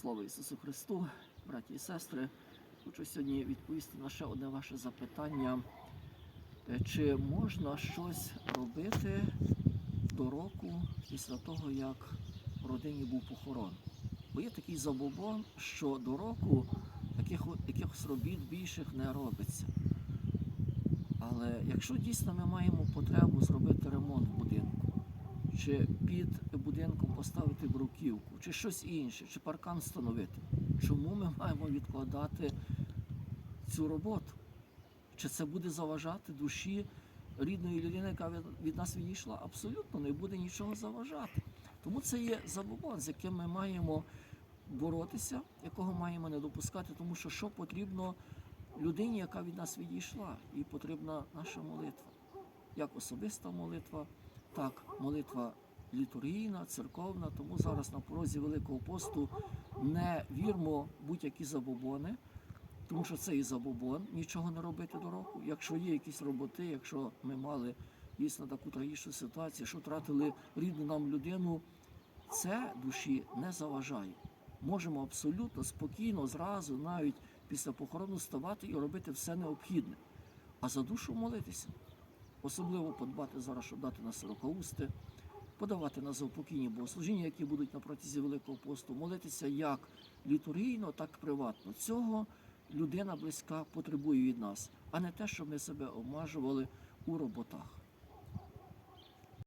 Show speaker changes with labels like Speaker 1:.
Speaker 1: Слава Ісусу Христу, браті і сестри. Хочу сьогодні відповісти на ще одне ваше запитання. Е, Чи можна щось робити до року після того, як в родині був похорон? Бо є такий забобон, що до року якихось робіт більших не робиться. Але якщо дійсно ми маємо потребу зробити ремонт в будинку, чи під будинком поставити бруківку, чи щось інше, чи паркан встановити, чому ми маємо відкладати цю роботу? Чи це буде заважати душі рідної людини, яка від- нас відійшла? Абсолютно не буде нічого заважати. Тому це є забобон, з яким ми маємо боротися, якого маємо не допускати, тому що що потрібно людині, яка від нас відійшла, і потрібна наша молитва. Як особиста молитва, так молитва літургійна, церковна. Тому зараз на порозі Великого посту не вірмо будь-які забобони, тому що це і забобон, нічого не робити до року. Якщо є якісь роботи, якщо ми мали дійсно таку трагічну ситуацію, що втратили рідну нам людину, це душі не заважає. Можемо абсолютно спокійно, зразу, навіть після похорону вставати і робити все необхідне. А за душу молитися. Особливо подбати зараз, щоб дати на сорокаусти, подавати на заупокійні богослужіння, які будуть на протязі Великого посту, молитися як літургійно, так і приватно. Цього людина близька потребує від нас, а не те, щоб ми себе обмежували у роботах.